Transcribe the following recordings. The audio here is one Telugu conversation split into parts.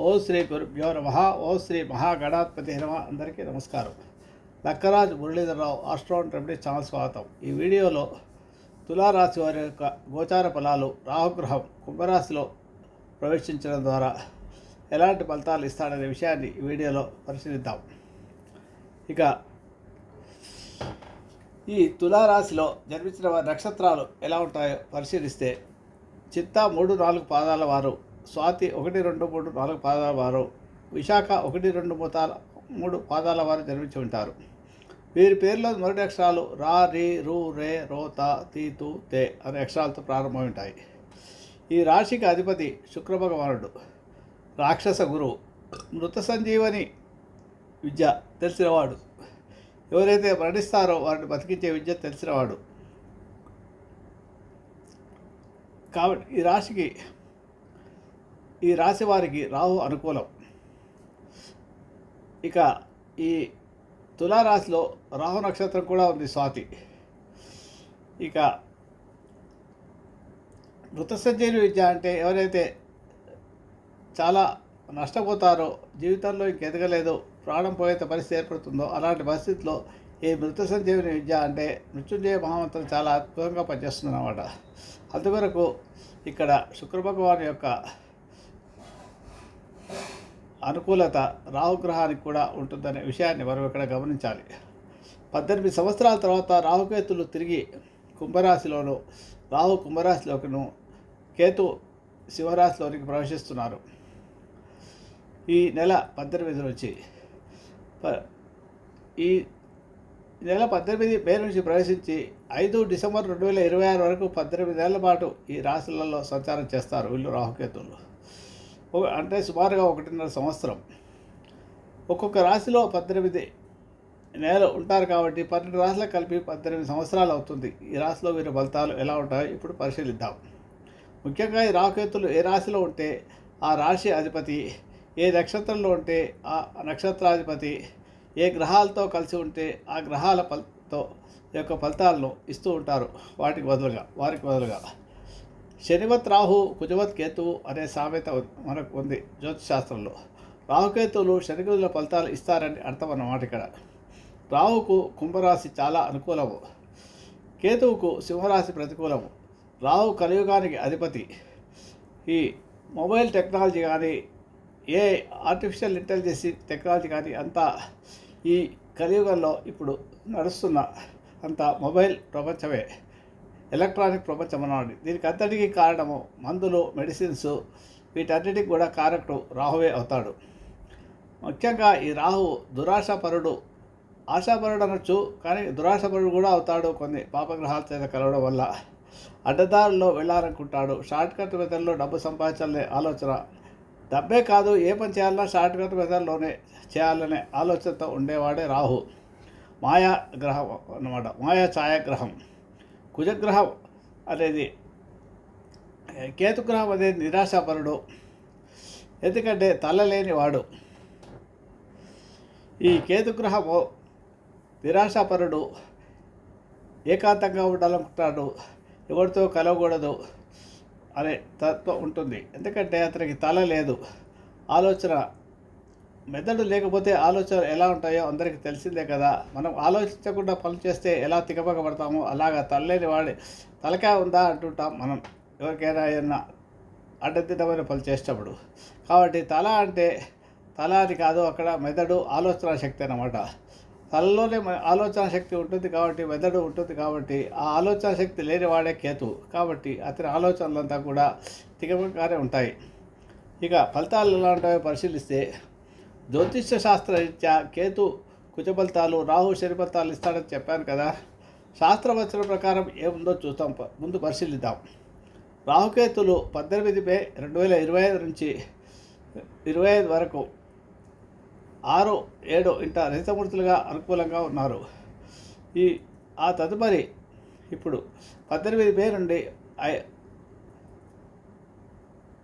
ఓ శ్రీ గురుభ్యో నమ. ఓ శ్రీ మహాగణాధిపతి నమ. అందరికీ నమస్కారం. Lakkaraj Muralidhararao astro remedy channel స్వాగతం. ఈ వీడియోలో తులారాశి వారి యొక్క గోచార ఫలాలు రాహుగ్రహం కుంభరాశిలో ప్రవేశించడం ద్వారా ఎలాంటి ఫలితాలు ఇస్తాడనే విషయాన్ని ఈ వీడియోలో పరిశీలిద్దాం. ఇక ఈ తులారాశిలో జన్మించిన వారి నక్షత్రాలు ఎలా ఉంటాయో పరిశీలిస్తే చిత్తా మూడు నాలుగు పాదాల వారు స్వాతి ఒకటి రెండు మూడు నాలుగు పాదాల వారు. విశాఖ ఒకటి రెండు మూతాల మూడు పాదాల వారు జన్మించి ఉంటారు. వీరి పేర్లో మొదటి అక్షరాలు రా రి రు రే రో తా తీ తు తే అనే అక్షరాలతో ప్రారంభమై ఉంటాయి. ఈ రాశికి అధిపతి శుక్రభగవానుడు. రాక్షస గురువు. మృత సంజీవని విద్య తెలిసినవాడు. ఎవరైతే మరణిస్తారో వారిని బతికించే విద్య తెలిసినవాడు. కాబట్టి ఈ రాశికి ఈ రాశి వారికి రాహు అనుకూలం. ఇక ఈ తులారాశిలో రాహు నక్షత్రం కూడా ఉంది స్వాతి. ఇక మృత సంజీవి విద్య అంటే ఎవరైతే చాలా నష్టపోతారో జీవితంలో ఇంకెదగలేదో ప్రాణం పోయేంత పరిస్థితి ఏర్పడుతుందో అలాంటి పరిస్థితిలో ఈ మృత సంజీవిని విద్య అంటే మృత్యుంజయ మహామంత్రం చాలా అద్భుతంగా పనిచేస్తుంది అన్నమాట అందువరకు ఇక్కడ శుక్ర భగవాన్ యొక్క అనుకూలత రాహుగ్రహానికి కూడా ఉంటుందనే విషయాన్ని మనం ఇక్కడ గమనించాలి. పద్దెనిమిది సంవత్సరాల తర్వాత రాహుకేతులు తిరిగి కుంభరాశిలోను రాహు కుంభరాశిలోకిను కేతు శివరాశిలోనికి ప్రవేశిస్తున్నారు. ఈ నెల పద్దెనిమిది నుంచి ప- ఈ నెల పద్దెనిమిది మే నుంచి ప్రవేశించి ఐదు డిసెంబర్ రెండు వేల ఇరవై ఆరు వరకు పద్దెనిమిది నెలల పాటు ఈ రాశులలో సంచారం చేస్తారు వీళ్ళు రాహుకేతులు. అంటే సుమారుగా ఒకటిన్నర సంవత్సరం. ఒక్కొక్క రాశిలో పద్దెనిమిది నెలలు ఉంటారు కాబట్టి పన్నెండు రాశులకు కలిపి పద్దెనిమిది సంవత్సరాలు అవుతుంది. ఈ రాశిలో వీరి ఫలితాలు ఎలా ఉంటాయో ఇప్పుడు పరిశీలిద్దాం. ముఖ్యంగా ఈ రాకేతులు ఏ రాశిలో ఉంటే ఆ రాశి అధిపతి ఏ నక్షత్రంలో ఉంటే ఆ నక్షత్రాధిపతి ఏ గ్రహాలతో కలిసి ఉంటే ఆ గ్రహాల ఫలితో యొక్క ఫలితాలను ఇస్తూ ఉంటారు. వాటికి బదులుగా వారికి బదులుగా. శనివత్ రాహు కుజవత్ కేతువు అనే సామెత మనకు ఉంది జ్యోతిశాస్త్రంలో రాహుకేతువులు శనిగుల ఫలితాలు ఇస్తారని అర్థం అన్నమాట ఇక్కడ. రాహుకు కుంభరాశి చాలా అనుకూలము. కేతువుకు సింహరాశి ప్రతికూలము. రాహు కలియుగానికి అధిపతి. ఈ మొబైల్ టెక్నాలజీ కానీ ఏ ఆర్టిఫిషియల్ ఇంటెలిజెన్స్ టెక్నాలజీ కానీ అంతా ఈ కలియుగంలో ఇప్పుడు నడుస్తున్న అంతా మొబైల్ ప్రపంచమే. ఎలక్ట్రానిక్ ప్రపంచం అన్నమాట దీనికి అంతటికీ కారణము మందులు మెడిసిన్స్ వీటన్నిటికి కూడా కారకుడు రాహువే అవుతాడు. ముఖ్యంగా ఈ రాహు దురాశపరుడు. ఆశాపరుడు అనొచ్చు కానీ దురాశపరుడు కూడా అవుతాడు కొన్ని పాపగ్రహాల చేత కలవడం వల్ల. అడ్డదారుల్లో వెళ్ళాలనుకుంటాడు షార్ట్కట్ మెథడ్లో డబ్బు సంపాదించాలనే ఆలోచన. డబ్బే కాదు ఏ పని చేయాలన్నా షార్ట్కట్ మెథడ్లోనే చేయాలనే ఆలోచనతో ఉండేవాడే రాహు. మాయా గ్రహం అన్నమాట. మాయా ఛాయాగ్రహం. కుజగ్రహం అనేది కేతుగ్రహం అనేది నిరాశాపరుడు. ఎందుకంటే తలలేని వాడు ఈ కేతుగ్రహము నిరాశాపరుడు ఏకాంతంగా ఉండాలనుకుంటాడు ఎవరితో కలవకూడదు అనే తత్వం ఉంటుంది. ఎందుకంటే అతనికి తల లేదు. ఆలోచన మెదడు లేకపోతే ఆలోచన ఎలా ఉంటాయో అందరికీ తెలిసిందే కదా. మనం ఆలోచించకుండా పనులు చేస్తే ఎలా తికమకపడతామో అలాగా తలలేని వాడి తలకాయ ఉందా అంటుంటాం మనం. ఎవరికైనా ఏమన్నా అడ్డదిడ్డమైన పనులు చేసేటప్పుడు. కాబట్టి తల అంటే తల అని కాదు అక్కడ మెదడు ఆలోచన శక్తి అన్నమాట. తలలోనే ఆలోచన శక్తి ఉంటుంది కాబట్టి మెదడు ఉంటుంది కాబట్టి ఆ ఆలోచన శక్తి లేని వాడే కేతు. కాబట్టి అతని ఆలోచనలంతా కూడా తికమకగానే ఉంటాయి. ఇక ఫలితాలు ఎలా ఉంటాయో పరిశీలిస్తే జ్యోతిష్య శాస్త్రరీత్యా కేతు కుచబలితాలు రాహు శనిఫలితాలు ఇస్తాడని చెప్పాను కదా. శాస్త్రవచనం ప్రకారం ఏముందో చూస్తాం ప- ముందు పరిశీలిద్దాం. రాహుకేతులు పద్దెనిమిది మే రెండు వేల ఇరవై ఐదు నుంచి ఇరవై ఐదు వరకు ఆరు ఏడు ఇంట రహితమూర్తులుగా అనుకూలంగా ఉన్నారు. ఈ ఆ తదుపరి ఇప్పుడు పద్దెనిమిది మే నుండి ఐ-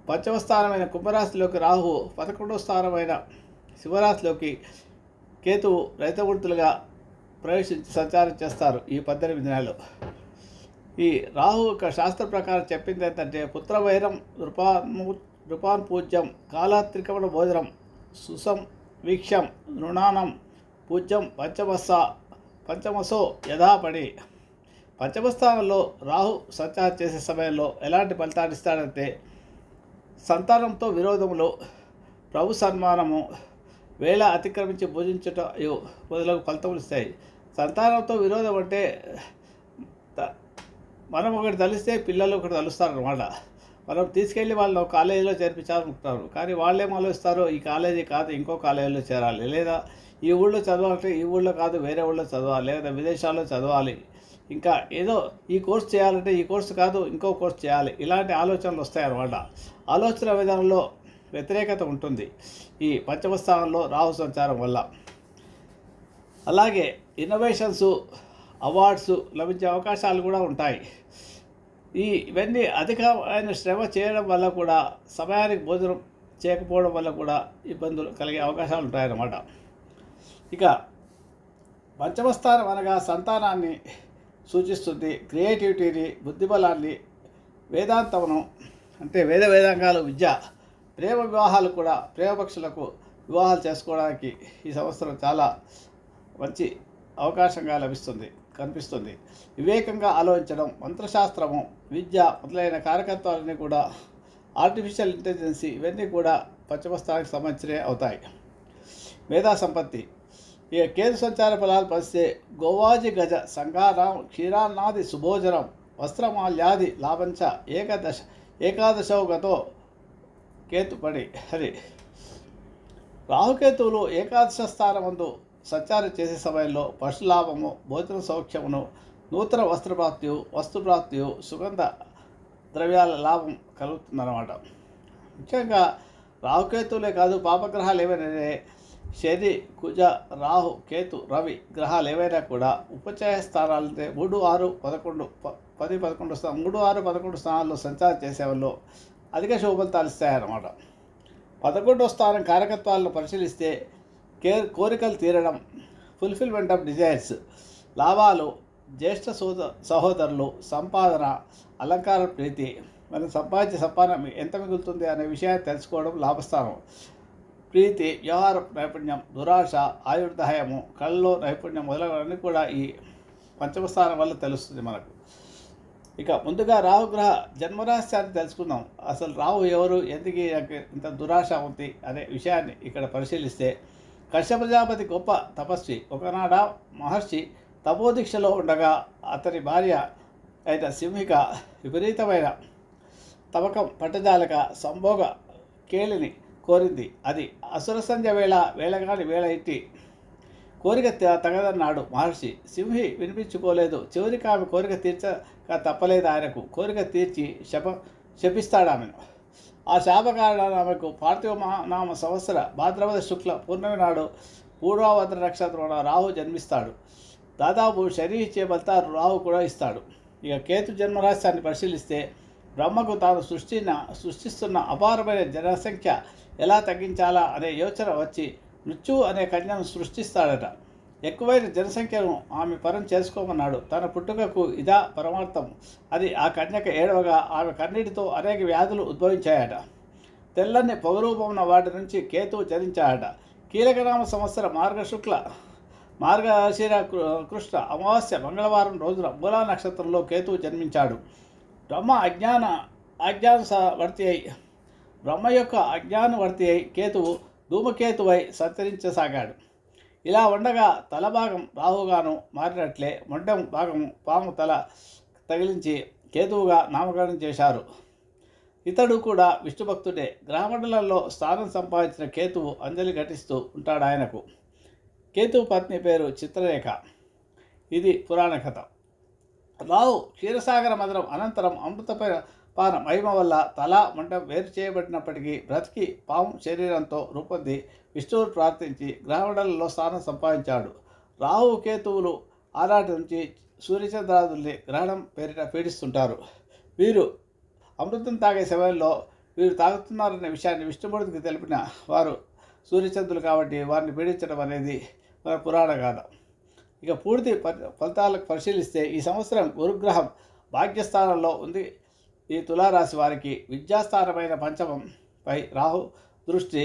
పంచమ స్థానమైన కుంభరాశిలోకి రాహు పదకొండవ స్థానమైన శివరాశిలోకి కేతువు రైతమూర్తులుగా ప్రవేశించి సంచారం చేస్తారు ఈ పద్దెనిమిది నెలలు. ఈ రాహు యొక్క శాస్త్ర ప్రకారం చెప్పింది ఏంటంటే పుత్రవైరం నృపా నృపాన్ పూజ్యం కాలాత్రికమణ భోజనం సుసం వీక్షం నృణానం పూజ్యం పంచమస్స పంచమసో యథాపడి. పంచమస్థానంలో రాహు సంచారం చేసే సమయంలో ఎలాంటి ఫలితాన్ని ఇస్తాడంటే సంతానంతో విరోధములు ప్రభు సన్మానము వేళ అతిక్రమించి భుజించుట మొదలగు ఫలితములు ఇస్తాయి. సంతానంతో విరోధం అంటే మనం ఒకటి తలిస్తే పిల్లలు ఒకటి తలుస్తారన్నమాట. మనం తీసుకెళ్ళి వాళ్ళు కాలేజీలో చేర్పించాలనుకుంటారు కానీ వాళ్ళేం ఆలోచిస్తారు ఆలోచిస్తారో ఈ కాలేజీ కాదు ఇంకో కాలేజీలో చేరాలి. లేదా ఈ ఊళ్ళో చదవాలంటే ఈ ఊళ్ళో కాదు వేరే ఊళ్ళో చదవాలి. లేదా విదేశాల్లో చదవాలి. ఇంకా ఏదో ఈ కోర్స్ చేయాలంటే ఈ కోర్సు కాదు ఇంకో కోర్స్ చేయాలి. ఇలాంటి ఆలోచనలు వస్తాయన్నమాట. ఆలోచన విధానంలో వ్యతిరేకత ఉంటుంది. ఈ పంచమస్థానంలో రాహు సంచారం వల్ల. అలాగే ఇన్నోవేషన్స్ అవార్డ్స్ లభించే అవకాశాలు కూడా ఉంటాయి. ఈ ఇవన్నీ అధికమైన శ్రమ చేయడం వల్ల కూడా సమయానికి భోజనం చేయకపోవడం వల్ల కూడా ఇబ్బందులు కలిగే అవకాశాలు ఉంటాయన్నమాట. ఇక పంచమస్థానం అనగా సంతానాన్ని సూచిస్తుంది. క్రియేటివిటీని బుద్ధిబలాన్ని వేదాంతమును అంటే వేద వేదాంగాలు విద్య ప్రేమ వివాహాలు కూడా ప్రేమపక్షులకు వివాహాలు చేసుకోవడానికి ఈ సంవత్సరం చాలా మంచి అవకాశంగా లభిస్తుంది కనిపిస్తుంది. వివేకంగా ఆలోచించడం మంత్రశాస్త్రము విద్య మొదలైన కార్యకర్తలన్నీ కూడా ఆర్టిఫిషియల్ ఇంటెలిజెన్సీ ఇవన్నీ కూడా పశ్చిమస్థానానికి సంబంధించినవి అవుతాయి. మేధా సంపత్తి ఇక కేంద్ర సంచార ఫలాలు పరిస్తే గోవాజి గజ సంగారాం క్షీరాన్నాది సుభోజనం వస్త్రమాల్యాది లాభంచ ఏకదశ ఏకాదశౌగతో కేతుపడి హరి రాహుకేతువులు ఏకాదశ స్థానమందు సంచారం చేసే సమయంలో పశులాభము భోజన సౌఖ్యమును నూతన వస్త్రప్రాప్తి వస్తుప్రాప్తి సుగంధ ద్రవ్యాల లాభం కలుగుతుందన్నమాట. ముఖ్యంగా రాహుకేతువులే కాదు పాపగ్రహాలు ఏవైనా శని కుజ రాహు కేతు రవి గ్రహాలు ఏవైనా కూడా ఉపచయ స్థానాలంటే మూడు ఆరు పదకొండు ప- పది పదకొండు స్థానం మూడు ఆరు పదకొండు స్థానాల్లో సంచారం చేసేవాళ్ళు అధిక శుభఫలితాలు ఇస్తాయన్నమాట. పదకొండో స్థానం కారకత్వాలను పరిశీలిస్తే కేర్ కోరికలు తీరడం ఫుల్ఫిల్మెంట్ ఆఫ్ డిజైర్స్ లాభాలు జ్యేష్ఠ సోద సహోదరులు సంపాదన అలంకార ప్రీతి మనం సంపాదించే సంపాదన ఎంత మిగులుతుంది అనే విషయాన్ని తెలుసుకోవడం లాభస్థానం. ప్రీతి వ్యవహార నైపుణ్యం దురాశ ఆయుర్దాయము కళ్ళలో నైపుణ్యం మొదలైనవన్నీ కూడా ఈ పంచమ స్థానం వల్ల తెలుస్తుంది మనకు. ఇక ముందుగా రాహుగ్రహ జన్మరహస్యాన్ని తెలుసుకుందాం. అసలు రాహు ఎవరు? ఎందుకు ఇంత దురాశ ఉంది అనే విషయాన్ని ఇక్కడ పరిశీలిస్తే కశ్యప ప్రజాపతి గొప్ప తపస్వి. ఒకనాడ మహర్షి తపోదీక్షలో ఉండగా అతని భార్య అయిన సింహిక విపరీతమైన తమకం పట్టజాలక సంభోగ కేలిని కోరింది. అది అసుర సంధ్య వేళ వేళగాని వేళ ఇట్టి కోరిక తగదన్నాడు మహర్షి. సింహి వినిపించుకోలేదు. చివరికి ఆమె కోరిక తీర్చక తప్పలేదు ఆయనకు. కోరిక తీర్చి శప శపిస్తాడు ఆమెను ఆ శాపకారణ ఆమెకు పార్థివ మహా- నామ సంవత్సర భాద్రపద శుక్ల పూర్ణమి నాడు పూర్వభద్ర నక్షత్రం రాహు జన్మిస్తాడు. దాదాపు శని ఇచ్చే ఫలితాలు రాహు కూడా ఇస్తాడు. ఇక కేతు జన్మరాశ్యాన్ని పరిశీలిస్తే బ్రహ్మకు తాను సృష్టిన సృష్టిస్తున్న అపారమైన జనసంఖ్య ఎలా తగ్గించాలా అనే యోచన వచ్చి మృత్యు అనే కన్యను సృష్టిస్తాడట. ఎక్కువైన జనసంఖ్యను ఆమె పరం చేసుకోమన్నాడు. తన పుట్టుకకు ఇదా పరమార్థం. అది ఆ కన్యక ఏడవగా ఆమె కన్నీటితో అనేక వ్యాధులు ఉద్భవించాయట. తెల్లని పొగరూపమున్న వాటి నుంచి కేతువు చరించాడట. కీలకనామ సంవత్సర మార్గశుక్ల మార్గశిర కృష్ణ అమావాస్య మంగళవారం రోజున మూలా నక్షత్రంలో కేతువు జన్మించాడు. బ్రహ్మ అజ్ఞాన అజ్ఞాన వర్తి అయి బ్రహ్మ యొక్క అజ్ఞానవర్తి అయి కేతువు ధూమకేతువై సంచరించసాగాడు. ఇలా ఉండగా తల భాగం రాహుగాను మారినట్లే మొండం భాగం పాము తల తగిలించి కేతువుగా నామకరణం చేశారు. ఇతడు కూడా విష్ణుభక్తుడే. గ్రామండలంలో స్థానం సంపాదించిన కేతువు అంజలి ఘటిస్తూ ఉంటాడు ఆయనకు. కేతువు పత్ని పేరు చిత్రరేఖ. ఇది పురాణ కథ. రావు క్షీరసాగర మధురం అనంతరం అమృతపై పాన మహిమ వల్ల తల మంట వేరు చేయబడినప్పటికీ బ్రతికి పాము శరీరంతో రూపొంది విష్ణువును ప్రార్థించి గ్రహమండలంలో స్థానం సంపాదించాడు. రాహు కేతువులు ఆనాటి నుంచి సూర్యచంద్రాదుల్ని గ్రహణం పేరిట పీడిస్తుంటారు. వీరు అమృతం తాగే సమయంలో వీరు తాగుతున్నారనే విషయాన్ని విష్ణుమూర్తికి తెలిపిన వారు సూర్యచంద్రులు కాబట్టి వారిని పీడించడం అనేది మన పురాణ గాథ. ఇక పూర్తి ఫలితాలకు పరిశీలిస్తే ఈ సంవత్సరం గురుగ్రహం భాగ్యస్థానంలో ఉంది. ఈ తులారాశి వారికి విద్యాస్థానమైన పంచమంపై రాహు దృష్టి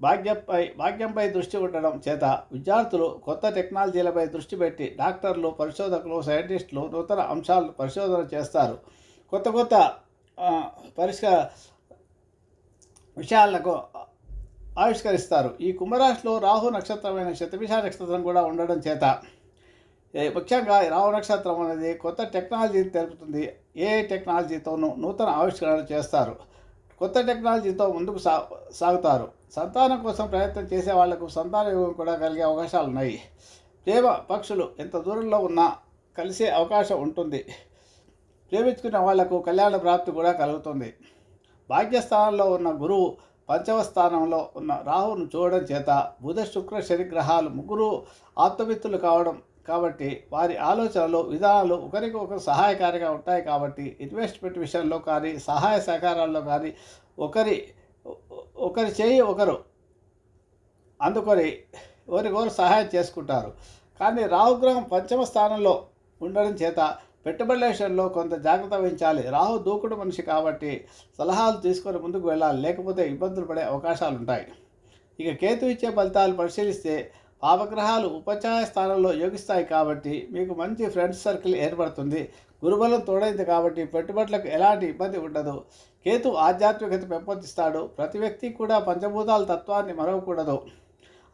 భాగ్యంపై భాగ్యంపై దృష్టి ఉండడం చేత విద్యార్థులు కొత్త టెక్నాలజీలపై దృష్టి పెట్టి డాక్టర్లు పరిశోధకులు సైంటిస్టులు నూతన అంశాలను పరిశోధన చేస్తారు. కొత్త కొత్త పరిష్కార విషయాలకు ఆవిష్కరిస్తారు. ఈ కుంభరాశిలో రాహు నక్షత్రమైన శతభిష నక్షత్రం కూడా ఉండడం చేత ముఖ్యంగా రావు నక్షత్రం అనేది కొత్త టెక్నాలజీని తెలుపుతుంది. ఏ టెక్నాలజీతోనూ నూతన ఆవిష్కరణలు చేస్తారు. కొత్త టెక్నాలజీతో ముందుకు సా సాగుతారు. సంతానం కోసం ప్రయత్నం చేసే వాళ్ళకు సంతాన యోగం కూడా కలిగే అవకాశాలు ఉన్నాయి. ప్రేమ పక్షులు ఎంత దూరంలో ఉన్నా కలిసే అవకాశం ఉంటుంది. ప్రేమించుకున్న వాళ్ళకు కళ్యాణ ప్రాప్తి కూడా కలుగుతుంది. భాగ్యస్థానంలో ఉన్న గురువు పంచమ స్థానంలో ఉన్న రాహువును చూడడం చేత బుధ శుక్ర శని గ్రహాలు ముగ్గురు ఆత్మమిత్రులు కావడం కాబట్టి వారి ఆలోచనలు విధానాలు ఒకరికి ఒకరు సహాయకారిగా ఉంటాయి కాబట్టి ఇన్వెస్ట్మెంట్ విషయంలో కానీ సహాయ సహకారాల్లో కానీ ఒకరి ఒకరి చేయి ఒకరు అందుకొని ఒకరికొకరు సహాయం చేసుకుంటారు. కానీ రాహుగ్రహం పంచమ స్థానంలో ఉండడం చేత పెట్టుబడుల విషయంలో కొంత జాగ్రత్త వహించాలి. రాహు దూకుడు మనిషి కాబట్టి సలహాలు తీసుకొని ముందుకు వెళ్ళాలి. లేకపోతే ఇబ్బందులు పడే అవకాశాలు ఉంటాయి ఇక కేతు ఇచ్చే ఫలితాలు పరిశీలిస్తే పాపగ్రహాలు ఉపచాయ స్థానంలో యోగిస్తాయి కాబట్టి మీకు మంచి ఫ్రెండ్స్ సర్కిల్ ఏర్పడుతుంది. గురుబలం తోడైంది కాబట్టి పెట్టుబడులకు ఎలాంటి ఇబ్బంది ఉండదు. కేతు ఆధ్యాత్మికత పెంపొందిస్తాడు. ప్రతి వ్యక్తి కూడా పంచభూతాల తత్వాన్ని మరవకూడదు.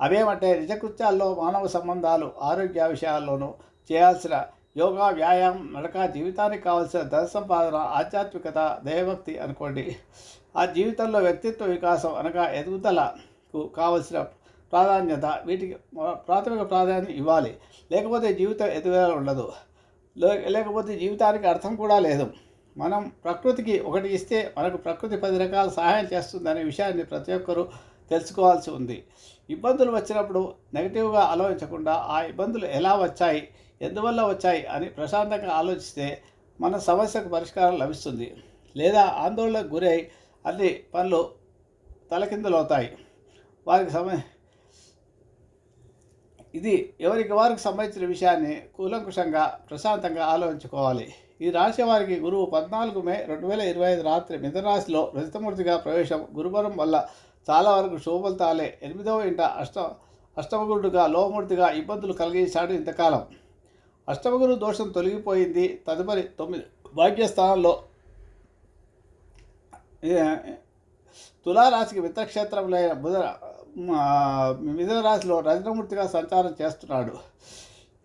అవేమంటే నిజకృత్యాల్లో మానవ సంబంధాలు ఆరోగ్య విషయాల్లోనూ చేయాల్సిన యోగా వ్యాయామం నడక జీవితానికి కావాల్సిన ధన సంపాదన ఆధ్యాత్మికత దైవభక్తి అనుకోండి. ఆ జీవితంలో వ్యక్తిత్వ వికాసం అనగా ఎదుగుదలకు కావలసిన ప్రాధాన్యత వీటికి ప్రాథమిక ప్రాధాన్యత ఇవ్వాలి. లేకపోతే జీవితం ఎదుగుదల ఉండదు. లేకపోతే జీవితానికి అర్థం కూడా లేదు. మనం ప్రకృతికి ఒకటి ఇస్తే మనకు ప్రకృతి పది రకాల సహాయం చేస్తుందనే విషయాన్ని ప్రతి ఒక్కరూ తెలుసుకోవాల్సి ఉంది. ఇబ్బందులు వచ్చినప్పుడు నెగిటివ్గా ఆలోచించకుండా ఆ ఇబ్బందులు ఎలా వచ్చాయి ఎందువల్ల వచ్చాయి అని ప్రశాంతంగా ఆలోచిస్తే మన సమస్యకు పరిష్కారం లభిస్తుంది. లేదా ఆందోళనకు గురై అన్ని పనులు తలకిందులవుతాయి. వారికి సమ ఇది ఎవరికి వారికి సంబంధించిన విషయాన్ని కూలంకుషంగా ప్రశాంతంగా ఆలోచించుకోవాలి. ఈ రాశి వారికి గురువు పద్నాలుగు మే రెండు వేల ఇరవై ఐదు రాత్రి మిథునరాశిలో రజితమూర్తిగా ప్రవేశం గురువరం వల్ల చాలా వరకు శోభలతాలే ఎనిమిదవ ఇంట అష్ట అష్టమగురుడుగా లోమూర్తిగా ఇబ్బందులు కలిగించాడు ఇంతకాలం. అష్టమగురు దోషం తొలగిపోయింది. తదుపరి తొమ్మిది భాగ్యస్థానంలో తులారాశికి మిత్రక్షేత్రంలో బుధ ఆ, రాశిలో రజనమూర్తిగా సంచారం చేస్తున్నాడు.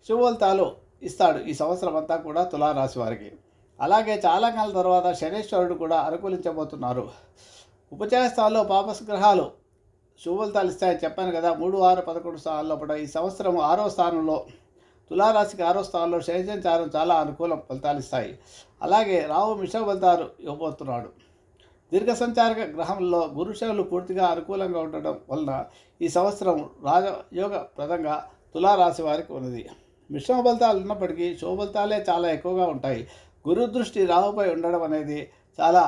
శుభఫలితాలు ఇస్తాడు ఈ సంవత్సరం అంతా కూడా తులారాశి వారికి. అలాగే చాలా కాలం తర్వాత శనేశ్వరుడు కూడా అనుకూలించబోతున్నారు. ఉపచయ స్థానంలో పాపస్ గ్రహాలు ఇస్తాయని చెప్పాను కదా. మూడు ఆరు పదకొండు స్థానాల్లో కూడా ఈ సంవత్సరం ఆరో స్థానంలో తులారాశికి ఆరో స్థానంలో శని చాలా అనుకూలం ఫలితాలు ఇస్తాయి. అలాగే రావు మిశ్రమ ఫలితాలు ఇవ్వబోతున్నాడు. దీర్ఘ సంచారక గ్రహంలో గురుశనులు పూర్తిగా అనుకూలంగా ఉండడం వలన ఈ సంవత్సరం రాజయోగ ప్రదంగా తులారాశి వారికి ఉన్నది. మిశ్రమ ఫలితాలు ఉన్నప్పటికీ శుభ ఫలితాలే చాలా ఎక్కువగా ఉంటాయి. గురు దృష్టి రాహుపై ఉండడం అనేది చాలా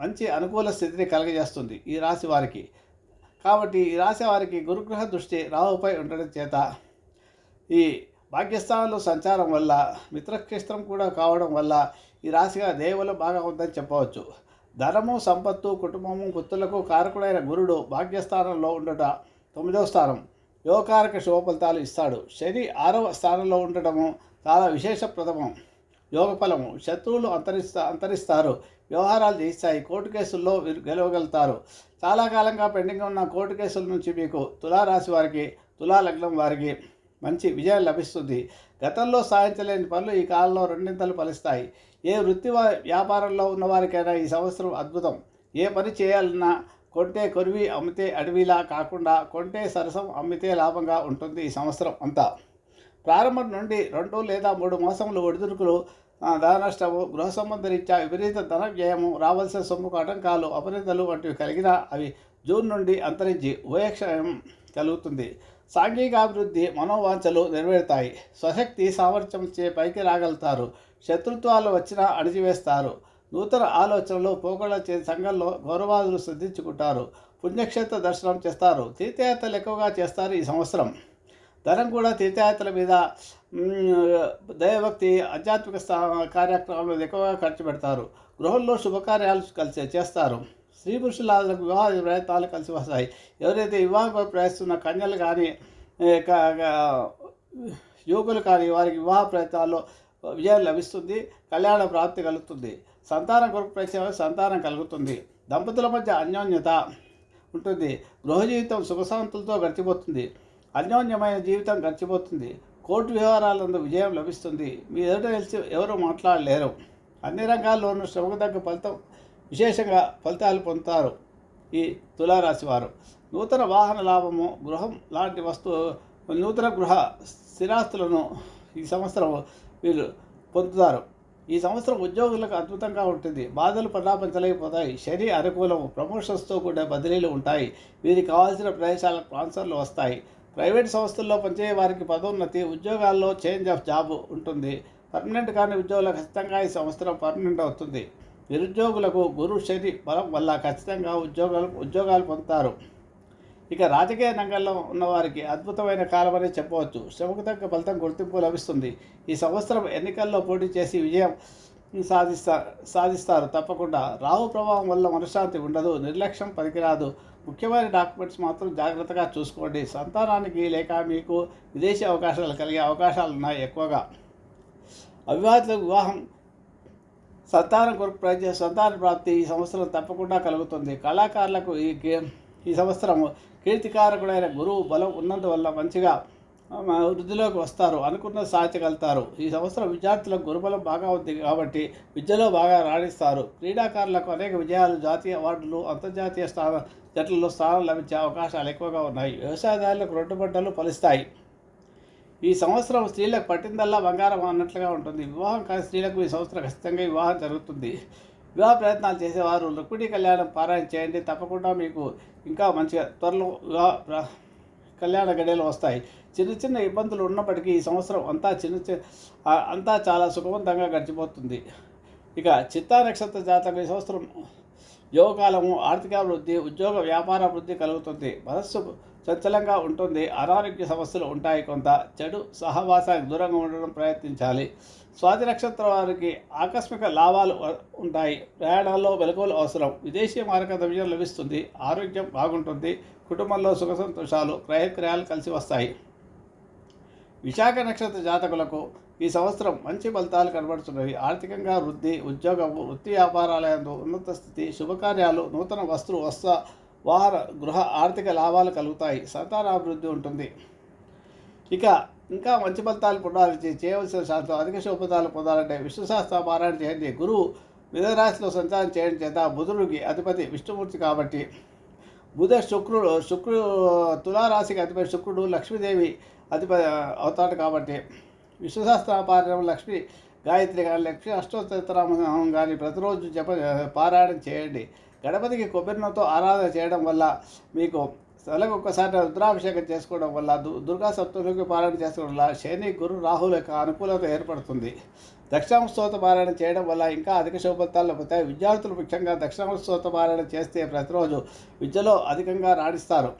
మంచి అనుకూల స్థితిని కలగజేస్తుంది ఈ రాశి వారికి. కాబట్టి ఈ రాశి వారికి గురుగ్రహ దృష్టి రాహుపై ఉండడం చేత ఈ భాగ్యస్థానంలో సంచారం వల్ల మిత్రక్షేత్రం కూడా కావడం వల్ల ఈ రాశిగా దేవులు బాగా ఉందని చెప్పవచ్చు. ధనము సంపత్తు కుటుంబము గుర్తులకు కారకుడైన గురుడు భాగ్యస్థానంలో ఉండట తొమ్మిదవ స్థానం. యోగకారక శుభ ఫలితాలు ఇస్తాడు. శని ఆరవ స్థానంలో ఉండటము చాలా విశేషప్రదము. యోగ ఫలము శత్రువులు అంతరిస్తా అంతరిస్తారు. వ్యవహారాలు చేస్తాయి కోర్టు కేసుల్లో గెలవగలుగుతారు చాలా కాలంగా పెండింగ్ ఉన్న కోర్టు కేసుల నుంచి మీకు తులారాశి వారికి తులా లగ్నం వారికి మంచి విజయం లభిస్తుంది. గతంలో సాధించలేని పనులు ఈ కాలంలో రెండింతలు ఫలిస్తాయి. ఏ వృత్తి వ్యాపారంలో ఉన్నవారికైనా ఈ సంవత్సరం అద్భుతం. ఏ పని చేయాలన్నా కొంటే కొరివి అమ్మితే అడవిలా కాకుండా కొంటే సరసం అమ్మితే లాభంగా ఉంటుంది ఈ సంవత్సరం అంతా. ప్రారంభం నుండి రెండు లేదా మూడు మాసములు ఒడిదుడుకులు ధన నష్టము గృహ సంబంధ రీత్యా విపరీత ధన వ్యయము రావాల్సిన సొమ్ముకు ఆటంకాలు అపరితలు వంటివి కలిగిన అవి జూన్ నుండి అంతరించి ఉభయక్షయం కలుగుతుంది. సాంఘిక అభివృద్ధి మనోవాంఛలు నెరవేరుతాయి. స్వశక్తి సామర్థ్యంచే పైకి రాగలుగుతారు. శత్రుత్వాలు వచ్చినా అణిచివేస్తారు. నూతన ఆలోచనలు పోకళ్ళ చే సంఘంలో గౌరవాదులు శ్రద్ధించుకుంటారు. పుణ్యక్షేత్ర దర్శనం చేస్తారు. తీర్థయాత్రలు ఎక్కువగా చేస్తారు ఈ సంవత్సరం. ధనం కూడా తీర్థయాత్రల మీద దైవభక్తి ఆధ్యాత్మిక స్థా కార్యక్రమాల మీద ఎక్కువగా ఖర్చు పెడతారు. గృహంలో శుభకార్యాలు కలిసి చేస్తారు. స్త్రీ పురుషులకు వివాహ ప్రయత్నాలు కలిసి వస్తాయి. ఎవరైతే వివాహం ప్రయత్నిస్తున్న కన్యలు కానీ యువకులు కానీ వారికి వివాహ ప్రయత్నాల్లో విజయం లభిస్తుంది కళ్యాణ ప్రాప్తి కలుగుతుంది. సంతానం కొరకు ప్రయత్నం సంతానం కలుగుతుంది. దంపతుల మధ్య అన్యోన్యత ఉంటుంది. గృహ జీవితం సుఖశాంతులతో గడిచిపోతుంది. అన్యోన్యమైన జీవితం గడిచిపోతుంది. కోర్టు వ్యవహారాలందు విజయం లభిస్తుంది. మీ ఎదుట తెలిసి ఎవరు మాట్లాడలేరు. అన్ని రంగాల్లోనూ శ్రమకు తగ్గ ఫలితం విశేషంగా ఫలితాలు పొందుతారు ఈ తులారాశి వారు. నూతన వాహన లాభము గృహం లాంటి వస్తువు నూతన గృహ స్థిరాస్తులను ఈ సంవత్సరం వీళ్ళు పొందుతారు. ఈ సంవత్సరం ఉద్యోగులకు అద్భుతంగా ఉంటుంది. బాధలు పటాపంచలేకపోతాయి శని అనుకూలం ప్రమోషన్స్తో కూడిన బదిలీలు ఉంటాయి. వీరికి కావాల్సిన ప్రదేశాలకు ట్రాన్స్ఫర్లు వస్తాయి. ప్రైవేట్ సంస్థల్లో పనిచేయే వారికి పదోన్నతి ఉద్యోగాల్లో చేంజ్ ఆఫ్ జాబ్ ఉంటుంది. పర్మనెంట్ కాని ఉద్యోగులకు ఖచ్చితంగా ఈ సంవత్సరం పర్మనెంట్ అవుతుంది. నిరుద్యోగులకు గురు శని బలం వల్ల ఖచ్చితంగా ఉద్యోగాలు ఉద్యోగాలు పొందుతారు. ఇక రాజకీయ రంగంలో ఉన్నవారికి అద్భుతమైన కాలమని చెప్పవచ్చు. శ్రమకు తగ్గ ఫలితం గుర్తింపు లభిస్తుంది. ఈ సంవత్సరం ఎన్నికల్లో పోటీ చేసి విజయం సాధిస్తా సాధిస్తారు. తప్పకుండా రావు ప్రభావం వల్ల మనశ్శాంతి ఉండదు నిర్లక్ష్యం పనికిరాదు. ముఖ్యమైన డాక్యుమెంట్స్ మాత్రం జాగ్రత్తగా చూసుకోండి. సంతానానికి లేక మీకు విదేశీ అవకాశాలు కలిగే అవకాశాలు ఉన్నాయి ఎక్కువగా. అవివాహితులకు వివాహం సంతానం కొరకు ప్రయత్నం సంతాన ప్రాప్తి ఈ సంవత్సరం తప్పకుండా కలుగుతుంది. కళాకారులకు ఈ ఈ సంవత్సరం కీర్తికారకుడైన గురువు బలం ఉన్నందువల్ల మంచిగా వృద్ధిలోకి వస్తారు. అనుకున్న సాధించగలుగుతారు ఈ సంవత్సరం విద్యార్థులకు గురుబలం బాగా ఉంది కాబట్టి విద్యలో బాగా రాణిస్తారు. క్రీడాకారులకు అనేక విజయాలు జాతీయ అవార్డులు అంతర్జాతీయ స్థాన జట్లలో స్థానం లభించే అవకాశాలు ఎక్కువగా ఉన్నాయి. వ్యవసాయదారులకు రొట్టుబడ్డలు ఫలిస్తాయి. ఈ సంవత్సరం స్త్రీలకు పట్టిందల్లా బంగారం అన్నట్లుగా ఉంటుంది. వివాహం కాని స్త్రీలకు ఈ సంవత్సరం ఖచ్చితంగా వివాహం జరుగుతుంది. వివాహ ప్రయత్నాలు చేసేవారు రుక్మిణి కళ్యాణం పారాయణ చేయండి. తప్పకుండా మీకు ఇంకా మంచిగా త్వరలో వివాహ కళ్యాణ గడియలు వస్తాయి. చిన్న చిన్న ఇబ్బందులు ఉన్నప్పటికీ ఈ సంవత్సరం అంతా చిన్న చి- అంతా చాలా సుఖవంతంగా గడిచిపోతుంది. ఇక చిత్తా నక్షత్ర జాతక ఈ సంవత్సరం యోగకాలము ఆర్థికాభివృద్ధి ఉద్యోగ వ్యాపార అభివృద్ధి కలుగుతుంది. మనస్సు చంచలంగా ఉంటుంది. అనారోగ్య సమస్యలు ఉంటాయి కొంత. చెడు సహవాసానికి దూరంగా ఉండడం ప్రయత్నించాలి. స్వాతి నక్షత్రం వారికి ఆకస్మిక లాభాలు ఉంటాయి. ప్రయాణాల్లో వెలుగులు అవసరం. విదేశీ మార్గ విజయం లభిస్తుంది. ఆరోగ్యం బాగుంటుంది. కుటుంబంలో సుఖ సంతోషాలు క్రయక్రయాలు కలిసి వస్తాయి. విశాఖ నక్షత్ర జాతకులకు ఈ సంవత్సరం మంచి ఫలితాలు కనబడుతున్నవి. ఆర్థికంగా వృద్ధి ఉద్యోగము వృత్తి వ్యాపారాలయంలో ఉన్నత స్థితి శుభకార్యాలు నూతన వస్తువు వస్త్ర వార గృహ ఆర్థిక లాభాలు కలుగుతాయి. సంతానాభివృద్ధి ఉంటుంది. ఇక ఇంకా మంచి ఫలితాలు పొందాలంటే చేయవలసిన శాస్త్రం అధిక శుభఫలితాలు పొందాలంటే విశ్వశాస్త్ర పారాయణ చేయండి. గురువు మిథరాశిలో సంచారం చేయడం చేత బుధుడికి అధిపతి విష్ణుమూర్తి కాబట్టి బుధ శుక్రుడు శుక్రుడు తులారాశికి అధిపతి శుక్రుడు లక్ష్మీదేవి అధిపతి అవుతాడు కాబట్టి విశ్వశాస్త్ర పారాయణం లక్ష్మి గాయత్రి కానీ లక్ష్మి అష్టోత్తరనామం కానీ ప్రతిరోజు జప పారాయణం చేయండి. గణపతికి కొబ్బరినతో ఆరాధన చేయడం వల్ల మీకు నెలకు ఒక్కసారి రుద్రాభిషేకం చేసుకోవడం వల్ల దు- దుర్గా సప్తమికి పారాయణ చేసుకోవడం వల్ల శని గురు రాహుల యొక్క అనుకూలత ఏర్పడుతుంది. దక్షిణామ పారాయణ చేయడం వల్ల ఇంకా అధిక శుభఫలితాలు లభిస్తాయి విద్యార్థులు ముఖ్యంగా దక్షిణామ పారాయణ చేస్తే ప్రతిరోజు విద్యలో అధికంగా రాణిస్తారు.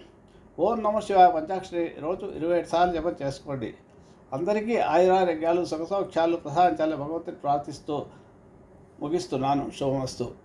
ఓం నమ శివాయ పంచాక్షరి రోజు ఇరవై ఏడు సార్లు జపం చేసుకోండి. అందరికీ ఆయురారోగ్యాలు సుఖ సౌఖ్యాలు ప్రసాదించాలని భగవంతుని ప్రార్థిస్తూ ముగిస్తున్నాను. శుభమస్తు.